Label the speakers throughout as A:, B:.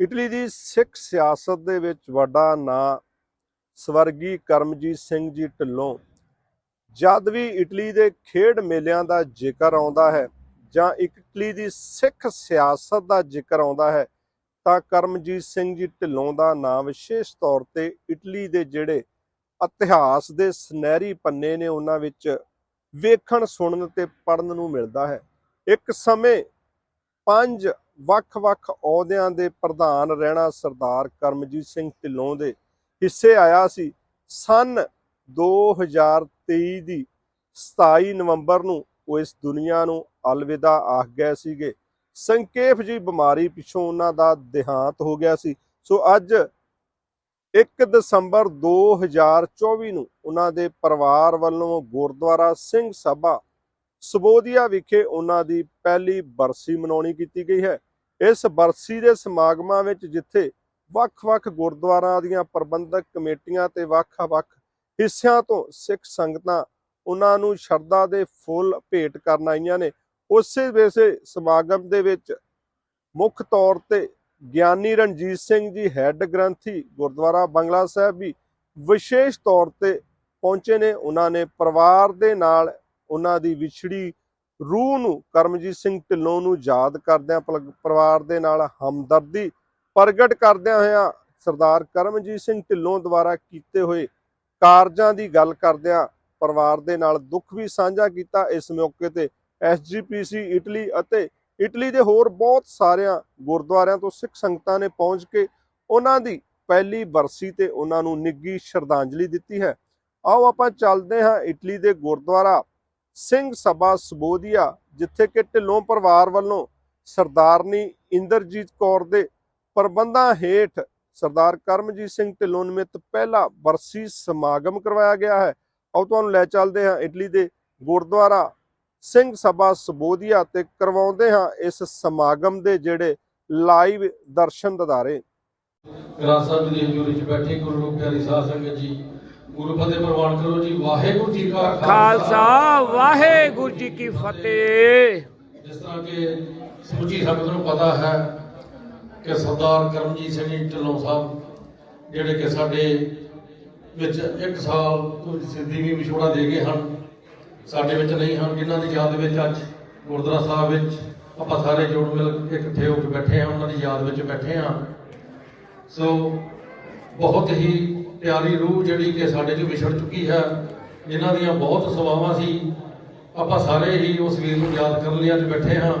A: Italy ਦੀ ਸਿੱਖ ਸਿਆਸਤ ਦੇ ਵਿੱਚ ਵੱਡਾ ਨਾਂ ਸਵਰਗੀ ਕਰਮਜੀਤ ਸਿੰਘ ਜੀ ਢਿੱਲੋਂ। ਜਦ ਵੀ ਇਟਲੀ ਦੇ ਖੇਡ ਮੇਲਿਆਂ ਦਾ ਜ਼ਿਕਰ ਆਉਂਦਾ ਹੈ ਜਾਂ ਇਟਲੀ ਦੀ ਸਿੱਖ ਸਿਆਸਤ ਦਾ ਜ਼ਿਕਰ ਆਉਂਦਾ ਹੈ, ਤਾਂ ਕਰਮਜੀਤ ਸਿੰਘ ਜੀ ਢਿੱਲੋਂ ਦਾ ਨਾਮ ਵਿਸ਼ੇਸ਼ ਤੌਰ ਤੇ ਇਟਲੀ ਦੇ ਜਿਹੜੇ ਇਤਿਹਾਸ ਦੇ ਸੁਨਹਿਰੀ ਪੰਨੇ ਨੇ ਉਹਨਾਂ ਵਿੱਚ ਵੇਖਣ, ਸੁਣਨ ਤੇ ਪੜਨ ਨੂੰ ਮਿਲਦਾ ਹੈ। ਇੱਕ ਸਮੇਂ ਪੰਜ ਵੱਖ-ਵੱਖ ਅਹੁਦਿਆਂ ਦੇ ਪ੍ਰਧਾਨ ਰਹਿਣਾ ਸਰਦਾਰ ਕਰਮਜੀਤ ਸਿੰਘ ਢਿੱਲੋਂ ਦੇ ਹਿੱਸੇ ਆਇਆ ਸੀ। ਸਨ 2023 ਦੀ 27 ਨਵੰਬਰ ਨੂੰ ਉਹ ਇਸ ਦੁਨੀਆ ਨੂੰ ਅਲਵਿਦਾ ਆਖ ਗਏ ਸੀਗੇ। ਸੰਖੇਪ ਜੀ ਬਿਮਾਰੀ ਪਿੱਛੋਂ ਉਹਨਾਂ ਦਾ ਦੇਹਾਂਤ ਹੋ ਗਿਆ ਸੀ। ਸੋ ਅੱਜ 1 ਦਸੰਬਰ 2024 ਨੂੰ ਉਹਨਾਂ ਦੇ ਪਰਿਵਾਰ ਵੱਲੋਂ ਗੁਰਦੁਆਰਾ ਸਿੰਘ ਸਭਾ ਸਬੋਧੀਆ ਵਿਖੇ ਉਹਨਾਂ ਦੀ ਪਹਿਲੀ ਬਰਸੀ ਮਨਾਉਣੀ ਕੀਤੀ ਗਈ ਹੈ। ਇਸ ਬਰਸੀ ਦੇ ਸਮਾਗਮਾਂ ਵਿੱਚ ਜਿੱਥੇ ਵੱਖ-ਵੱਖ ਗੁਰਦੁਆਰਾਂ ਦੀਆਂ ਪ੍ਰਬੰਧਕ ਕਮੇਟੀਆਂ ਤੇ ਵੱਖ-ਵੱਖ ਹਿੱਸਿਆਂ ਤੋਂ ਸਿੱਖ ਸੰਗਤਾਂ ਉਹਨਾਂ ਨੂੰ ਸ਼ਰਧਾ ਦੇ ਫੁੱਲ ਭੇਟ ਕਰਨ ਆਈਆਂ ਨੇ, ਉਸੇ ਵੇਸੇ ਸਮਾਗਮ ਦੇ ਵਿੱਚ ਮੁੱਖ ਤੌਰ ਤੇ ਗਿਆਨੀ ਰਣਜੀਤ ਸਿੰਘ ਜੀ ਹੈੱਡ ਗ੍ਰੰਥੀ ਗੁਰਦੁਆਰਾ ਬੰਗਲਾ ਸਾਹਿਬ ਵੀ ਵਿਸ਼ੇਸ਼ ਤੌਰ ਤੇ ਪਹੁੰਚੇ ਨੇ, ਉਹਨਾਂ ਨੇ ਪਰਿਵਾਰ ਦੇ ਨਾਲ ਉਹਨਾਂ ਦੀ ਵਿਛੜੀ ਰੂਹ ਨੂੰ ਕਰਮਜੀਤ ਸਿੰਘ ਢਿੱਲੋਂ ਨੂੰ ਯਾਦ ਕਰਦਿਆਂ ਪਰਿਵਾਰ ਦੇ ਨਾਲ ਹਮਦਰਦੀ ਪ੍ਰਗਟ ਕਰਦਿਆਂ ਹੋਇਆਂ ਸਰਦਾਰ ਕਰਮਜੀਤ ਸਿੰਘ ਢਿੱਲੋਂ ਦੁਆਰਾ ਕੀਤੇ ਹੋਏ ਕਾਰਜਾਂ ਦੀ ਗੱਲ ਕਰਦਿਆਂ ਪਰਿਵਾਰ ਦੇ ਨਾਲ ਦੁੱਖ ਵੀ ਸਾਂਝਾ ਕੀਤਾ। ਇਸ ਮੌਕੇ ਤੇ ਐਸਜੀਪੀਸੀ ਇਟਲੀ ਅਤੇ ਇਟਲੀ ਦੇ ਹੋਰ ਬਹੁਤ ਸਾਰਿਆਂ ਗੁਰਦੁਆਰਿਆਂ ਤੋਂ ਸਿੱਖ ਸੰਗਤਾਂ ਨੇ ਪਹੁੰਚ ਕੇ ਉਹਨਾਂ ਦੀ ਪਹਿਲੀ ਬਰਸੀ ਤੇ ਉਹਨਾਂ ਨੂੰ ਨਿੱਘੀ ਸ਼ਰਧਾਂਜਲੀ ਦਿੱਤੀ ਹੈ। ਆਓ ਆਪਾਂ ਚੱਲਦੇ ਹਾਂ ਇਟਲੀ ਦੇ ਗੁਰਦੁਆਰਾ ਸਿੰਘ ਸਭਾ ਸਬੋਧੀਆ, ਜਿੱਥੇ ਕਿ ਢਿੱਲੋਂ ਪਰਿਵਾਰ ਵੱਲੋਂ ਸਰਦਾਰਨੀ ਇੰਦਰਜੀਤ ਕੌਰ ਦੇ ਪ੍ਰਬੰਧਾਂ ਹੇਠ ਸਰਦਾਰ ਕਰਮਜੀਤ ਸਿੰਘ ਢਿੱਲੋਂ ਨਿਮਿਤ ਪਹਿਲਾ ਬਰਸੀ ਸਮਾਗਮ ਕਰਵਾਇਆ ਗਿਆ ਹੈ। ਆਓ ਤੁਹਾਨੂੰ ਲੈ ਚੱਲਦੇ ਹਾਂ ਇਟਲੀ ਦੇ ਗੁਰਦੁਆਰਾ ਸਿੰਘ ਸਭਾ ਸਬੋਧੀਆ ਤੇ ਕਰਵਾਉਂਦੇ ਹਾਂ ਇਸ ਸਮਾਗਮ ਦੇ ਜਿਹੜੇ ਲਾਈਵ ਦਰਸ਼ਨ ਦਿਦਾਰੇ।
B: ਗ੍ਰੰਥ ਸਾਹਿਬ ਦੀ ਹਜ਼ੂਰੀ 'ਚ ਬੈਠੇ ਗੁਰੂ ਪਿਆਰੀ ਸਾਧ ਸੰਗਤ ਜੀ ਗੁਰੂ ਫਤਿਹ ਪ੍ਰਵਾਨ ਕਰੋ ਜੀ ਵਾਹਿਗੁਰੂ ਜੀ ਕਾ
C: ਖਾਲਸਾ। ਵਾਹਿਗੁਰੂ ਜੀ ਕੀ ਫਤਿਹ।
B: ਜਿਸ ਤਰ੍ਹਾਂ ਕਿ ਸਮੁੱਚੀ ਸੰਗਤ ਨੂੰ ਪਤਾ ਹੈ ਕਿ ਸਰਦਾਰ ਕਰਮਜੀਤ ਸਿੰਘ ਢਿੱਲੋਂ ਸਾਹਿਬ ਜਿਹੜੇ ਕਿ ਸਾਡੇ ਵਿੱਚ ਇੱਕ ਸਾਲ ਤੋਂ ਸਿੱਧੀ ਵੀ ਵਿਛੋੜਾ ਦੇ ਗਏ ਹਨ ਸਾਡੇ ਵਿੱਚ ਨਹੀਂ ਹਨ ਜਿਨ੍ਹਾਂ ਦੀ ਯਾਦ ਵਿੱਚ ਅੱਜ ਗੁਰਦੁਆਰਾ ਸਾਹਿਬ ਵਿੱਚ ਆਪਾਂ ਸਾਰੇ ਜੋੜ ਮਿਲ ਕੇ ਇਕੱਠੇ ਹੋ ਕੇ ਬੈਠੇ ਹਾਂ ਉਹਨਾਂ ਦੀ ਯਾਦ ਵਿੱਚ ਬੈਠੇ ਹਾਂ। ਸੋ ਬਹੁਤ ਹੀ ਪਿਆਰੀ ਰੂਹ ਜਿਹੜੀ ਕਿ ਸਾਡੇ ਚੋਂ ਵਿਛੜ ਚੁੱਕੀ ਹੈ, ਜਿਨ੍ਹਾਂ ਦੀਆਂ ਬਹੁਤ ਸੇਵਾਵਾਂ ਸੀ, ਆਪਾਂ ਸਾਰੇ ਹੀ ਉਸ ਵੀਰ ਨੂੰ ਯਾਦ ਕਰਨ ਲਈ ਅੱਜ ਬੈਠੇ ਹਾਂ।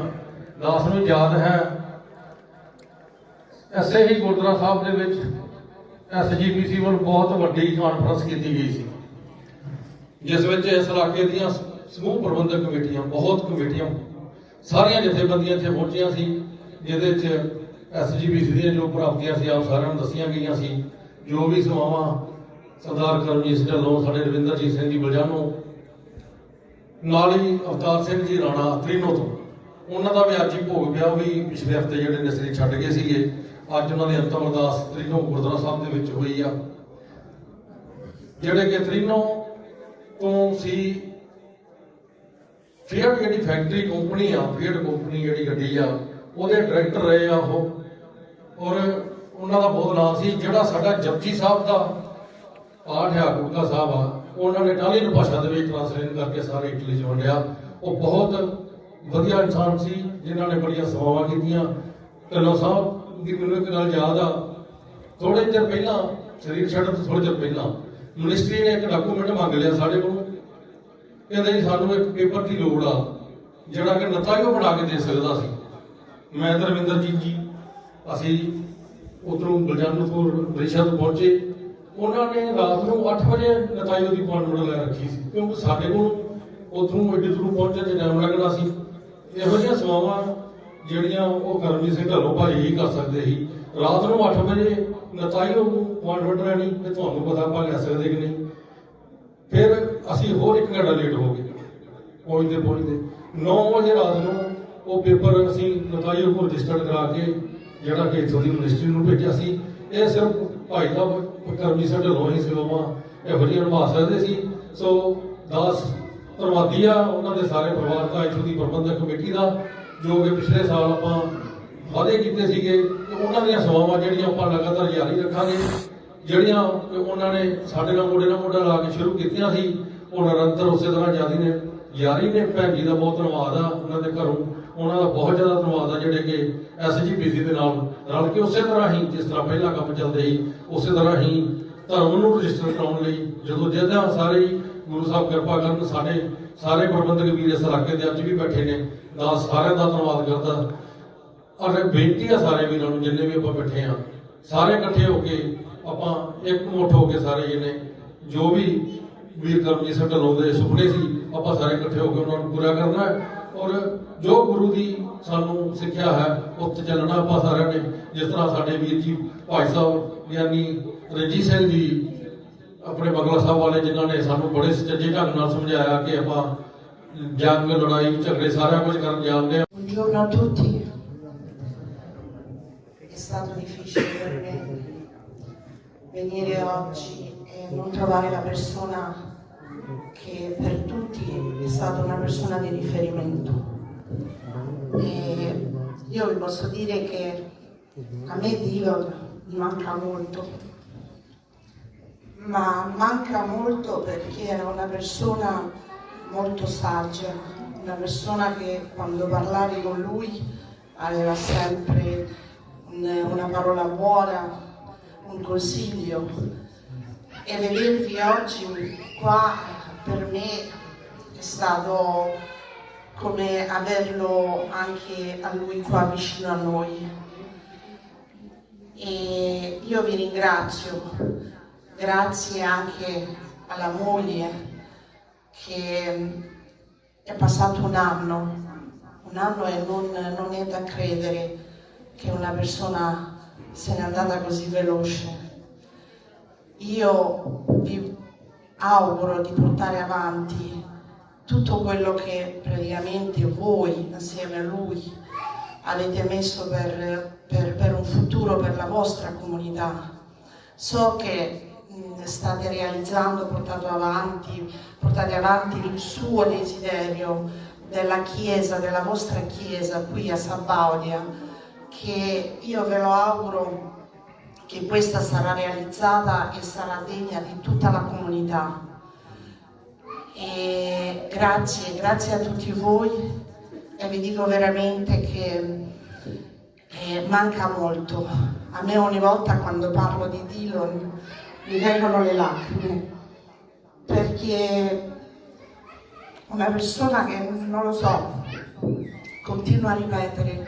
B: ਦਾਸ ਨੂੰ ਯਾਦ ਹੈ, ਐਸੇ ਹੀ ਗੁਰਦੁਆਰਾ ਸਾਹਿਬ ਦੇ ਵਿੱਚ ਐਸਜੀਪੀਸੀ ਵੱਲ ਬਹੁਤ ਵੱਡੀ ਕਾਨਫਰੰਸ ਕੀਤੀ ਗਈ ਸੀ। ਜਿਸ ਵਿੱਚ ਇਸ ਇਲਾਕੇ ਦੀਆਂ ਸਮੂਹ ਪ੍ਰਬੰਧਕ ਕਮੇਟੀਆਂ, ਬਹੁਤ ਕਮੇਟੀਆਂ, ਸਾਰੀਆਂ ਜਥੇਬੰਦੀਆਂ ਇੱਥੇ ਪਹੁੰਚੀਆਂ ਸੀ, ਜਿਹਦੇ ਵਿੱਚ ਐਸਜੀਪੀਸੀ ਦੀਆਂ ਜੋ ਪ੍ਰਾਪਤੀਆਂ ਸੀ, ਆਪ ਸਾਰਿਆਂ ਨੂੰ ਦੱਸੀਆਂ ਗਈਆਂ ਸੀ। ਜੋ ਵੀ ਸੇਵਾਵਾਂ ਸਰਦਾਰ ਕਰਮਜੀਤ ਸਿੰਘ ਢੱਲੋਂ, ਸਾਡੇ ਰਵਿੰਦਰਜੀਤ ਸਿੰਘ ਜੀ ਬਲਜਾਨੋ, ਨਾਲ ਹੀ ਅਵਤਾਰ ਸਿੰਘ ਜੀ ਰਾਣਾ ਤ੍ਰਿਨੋ ਤੋਂ, ਉਹਨਾਂ ਦਾ ਵੀ ਅੱਜ ਹੀ ਭੋਗ ਪਿਆ, ਉਹ ਵੀ ਪਿਛਲੇ ਹਫ਼ਤੇ ਜਿਹੜੇ ਨੇ ਛੱਡ ਗਏ ਸੀਗੇ, ਅੱਜ ਉਹਨਾਂ ਦੀ ਅੰਤਮ ਅਰਦਾਸ ਤ੍ਰਿਨੋ ਗੁਰਦੁਆਰਾ ਸਾਹਿਬ ਦੇ ਵਿੱਚ ਹੋਈ ਆ। ਜਿਹੜੇ ਕਿ ਤ੍ਰਿਨੋ ਤੋਂ ਸੀ ਫੀਅਟ ਜਿਹੜੀ ਫੈਕਟਰੀ ਕੰਪਨੀ ਆ ਫੀਅਟ ਕੰਪਨੀ ਜਿਹੜੀ ਗੱਡੀ ਆ, ਉਹਦੇ ਡਾਇਰੈਕਟਰ ਰਹੇ ਆ ਉਹ, ਔਰ ਉਹਨਾਂ ਦਾ ਬਹੁਤ ਨਾਮ ਸੀ, ਜਿਹੜਾ ਸਾਡਾ ਜਪਜੀ ਸਾਹਿਬ ਦਾ ਪਾਠ ਆ ਗੁਰਦਾ ਸਾਹਿਬ ਆ, ਉਹਨਾਂ ਨੇ ਇਟਾਲੀਅਨ ਭਾਸ਼ਾ ਦੇ ਵਿੱਚ ਟ੍ਰਾਂਸਲੇਟ ਕਰਕੇ ਸਾਰੇ ਇਟਲੀ 'ਚ ਵੰਡਿਆ। ਉਹ ਬਹੁਤ ਵਧੀਆ ਇਨਸਾਨ ਸੀ, ਜਿਨ੍ਹਾਂ ਨੇ ਬੜੀਆਂ ਸੇਵਾਵਾਂ ਕੀਤੀਆਂ। ਢਿੱਲੋਂ ਸਾਹਿਬ ਦੀ ਮੈਨੂੰ ਇੱਕ ਗੱਲ ਯਾਦ ਆ ਥੋੜੇ ਚਿਰ ਪਹਿਲਾਂ, ਸਰੀਰ ਛੱਡਣ ਤੋਂ ਥੋੜੇ ਚਿਰ ਪਹਿਲਾਂ ਮਿਨਿਸਟਰੀ ਨੇ ਇੱਕ ਡਾਕੂਮੈਂਟ ਮੰਗ ਲਿਆ ਸਾਡੇ ਕੋਲੋਂ। ਕਹਿੰਦੇ ਜੀ, ਸਾਨੂੰ ਇੱਕ ਪੇਪਰ ਦੀ ਲੋੜ ਆ, ਜਿਹੜਾ ਕਿ ਨਤਾਇਓ ਬਣਾ ਕੇ ਦੇ ਸਕਦਾ ਸੀ। ਮੈਂ ਦਰਵਿੰਦਰ ਰਵਿੰਦਰਜੀਤ ਜੀ, ਅਸੀਂ ਉਧਰੋਂ ਬਲਜੰਦਪੁਰ ਬ੍ਰਿਸ਼ਾ ਤੋਂ ਪਹੁੰਚੇ। ਉਹਨਾਂ ਨੇ ਰਾਤ ਨੂੰ 8 ਵਜੇ ਨਤਾਇਓ ਦੀ ਅਪਾਇੰਟਮੈਂਟ ਲੈ ਰੱਖੀ ਸੀ, ਕਿਉਂਕਿ ਸਾਡੇ ਕੋਲ ਉਧਰੋਂ ਐਡੀ ਦੂਰੋਂ ਪਹੁੰਚਣ ਚ ਟਾਈਮ ਲੱਗਣਾ ਸੀ। ਇਹੋ ਜਿਹੀਆਂ ਸੇਵਾਵਾਂ ਜਿਹੜੀਆਂ ਉਹ ਕਰਮਜੀਤ ਸਿੰਘ ਢੱਲੋਂ ਭਾਜੀ ਹੀ ਕਰ ਸਕਦੇ ਸੀ। ਰਾਤ ਨੂੰ 8 ਵਜੇ ਨਤਾਇਓ ਅਪਾਇੰਟਮੈਂਟ ਲੈਣੀ ਤੇ ਤੁਹਾਨੂੰ ਪਤਾ ਆਪਾਂ ਲੈ ਸਕਦੇ ਕਿ ਨਹੀਂ। ਫਿਰ ਅਸੀਂ ਹੋਰ ਇੱਕ ਘੰਟਾ ਲੇਟ ਹੋ ਗਏ। ਪਹੁੰਚਦੇ ਪਹੁੰਚਦੇ 9 ਵਜੇ ਰਾਤ ਨੂੰ ਉਹ ਪੇਪਰ ਅਸੀਂ ਨਤਾਈਓ ਕੋਲ ਰਜਿਸਟਰਡ ਕਰਾ ਕੇ ਜਿਹੜਾ ਕਿ ਇੱਥੋਂ ਦੀ ਮਿਨਿਸਟਰੀ ਨੂੰ ਭੇਜਿਆ ਸੀ। ਇਹ ਸਿਰਫ ਭਾਈ ਦਾ ਕਰਮੀ ਸਾਡੇ ਲੋਹੀ ਸੇਵਾਵਾਂ ਇਹ ਵਧੀਆ ਨਿਭਾ ਸਕਦੇ ਸੀ। ਸੋ ਦਾਸ ਧੰਨਵਾਦੀ ਆ, ਉਹਨਾਂ ਦੇ ਸਾਰੇ ਪਰਿਵਾਰ ਦਾ, ਇੱਥੋਂ ਦੀ ਪ੍ਰਬੰਧਕ ਕਮੇਟੀ ਦਾ, ਜੋ ਕਿ ਪਿਛਲੇ ਸਾਲ ਆਪਾਂ ਵਾਅਦੇ ਕੀਤੇ ਸੀਗੇ ਕਿ ਉਹਨਾਂ ਦੀਆਂ ਸੇਵਾਵਾਂ ਜਿਹੜੀਆਂ ਆਪਾਂ ਲਗਾਤਾਰ ਜਾਰੀ ਰੱਖਾਂਗੇ, ਜਿਹੜੀਆਂ ਉਹਨਾਂ ਨੇ ਸਾਡੇ ਨਾਲ ਮੋਢੇ ਨਾਲ ਮੋਢਾ ਲਾ ਕੇ ਸ਼ੁਰੂ ਕੀਤੀਆਂ ਸੀ, ਉਹ ਨਿਰੰਤਰ ਉਸੇ ਤਰ੍ਹਾਂ ਜਾਰੀ ਨੇ ਯਾਰੀ ਨੇ। ਭੈਣ ਜੀ ਦਾ ਬਹੁਤ ਧੰਨਵਾਦ ਆ, ਉਹਨਾਂ ਦੇ ਘਰੋਂ। ਉਹਨਾਂ ਦਾ ਬਹੁਤ ਜ਼ਿਆਦਾ ਧੰਨਵਾਦ ਆ ਜਿਹੜੇ ਕਿ ਐਸਜੀਪੀਸੀ ਦੇ ਨਾਲ ਰਲ ਕੇ ਉਸੇ ਤਰ੍ਹਾਂ ਹੀ ਜਿਸ ਤਰ੍ਹਾਂ ਪਹਿਲਾਂ ਕੰਮ ਚੱਲਦੇ ਸੀ, ਉਸੇ ਤਰ੍ਹਾਂ ਹੀ ਧਰਮ ਨੂੰ ਰਜਿਸਟਰ ਕਰਾਉਣ ਲਈ ਜਦੋਂ ਜਿਹਦਾ ਸਾਰੇ ਗੁਰੂ ਸਾਹਿਬ ਕਿਰਪਾ ਕਰਨ, ਸਾਡੇ ਸਾਰੇ ਪ੍ਰਬੰਧਕ ਵੀਰ ਇਸ ਇਲਾਕੇ ਦੇ ਅੱਜ ਵੀ ਬੈਠੇ ਨੇ ਨਾਲ ਸਾਰਿਆਂ ਦਾ ਧੰਨਵਾਦ ਕਰਦਾ। ਔਰ ਬੇਨਤੀ ਆ ਸਾਰੇ ਵੀਰਾਂ ਨੂੰ, ਜਿੰਨੇ ਵੀ ਆਪਾਂ ਬੈਠੇ ਆ, ਸਾਰੇ ਇਕੱਠੇ ਹੋ ਕੇ ਆਪਾਂ ਇੱਕ ਮੁੱਠ ਹੋ ਕੇ ਸਾਰੇ ਜਿਹਨੇ ਜੋ ਵੀ ਵੀਰ ਕਰਮਜੀਤ ਸਿੰਘ ਢੱਲੋਂ ਦੇ ਸੁਪਨੇ ਸੀ, ਆਪਾਂ ਸਾਰੇ ਇਕੱਠੇ ਹੋ ਕੇ ਉਹਨਾਂ ਨੂੰ ਪੂਰਾ ਕਰਨਾ ਹੈ। ਔਰ ਜੋ ਗੁਰੂ ਦੀ ਸਾਨੂੰ ਸਿੱਖਿਆ ਹੈ ਉੱਤੇ ਚੱਲਣਾ ਆਪਾਂ ਸਾਰਿਆਂ ਨੇ, ਜਿਸ ਤਰ੍ਹਾਂ ਸਾਡੇ ਵੀਰ ਜੀ ਭਾਈ ਸਾਹਿਬ ਯਾਨੀ ਰਣਜੀਤ ਸਿੰਘ ਜੀ ਆਪਣੇ ਬਗਲਾ ਸਾਹਿਬ ਵਾਲੇ, ਜਿਨ੍ਹਾਂ ਨੇ ਸਾਨੂੰ ਬੜੇ ਸੁਚੱਜੇ ਢੰਗ ਨਾਲ ਸਮਝਾਇਆ ਕਿ ਆਪਾਂ ਜੰਗ, ਲੜਾਈ, ਝਗੜੇ ਸਾਰਾ ਕੁਝ ਕਰਨ ਜਾਣਦੇ ਹਾਂ
D: Buongiorno a tutti. È stato difficile per me venire oggi e non trovare la persona che per tutti è stata una persona di riferimento. E io vi posso dire che a me Dio mi manca molto, ma manca molto perché era una persona molto saggia, una persona che quando parlavi con lui aveva sempre un- una parola buona, un consiglio e vedervi oggi qua per me è stato come averlo anche a lui qua vicino a noi. E io vi ringrazio, grazie anche alla moglie che è passato un anno, un anno e non, non è da credere che una persona se n'è andata così veloce. Io vi auguro di portare avanti tutto quello che praticamente voi, assieme a lui, avete messo per, per- per un futuro per la vostra comunità. So che mh, state realizzando, avanti, portate avanti il suo desiderio della Chiesa, della vostra Chiesa qui a Sabaudia, che io ve lo auguro che questa sarà realizzata e sarà degna di tutta la comunità. E grazie, grazie a tutti voi e vi dico veramente che eh, manca molto. A me ogni volta quando parlo di Dillon mi vengono le lacrime perché una persona che non lo so, continua a ripetere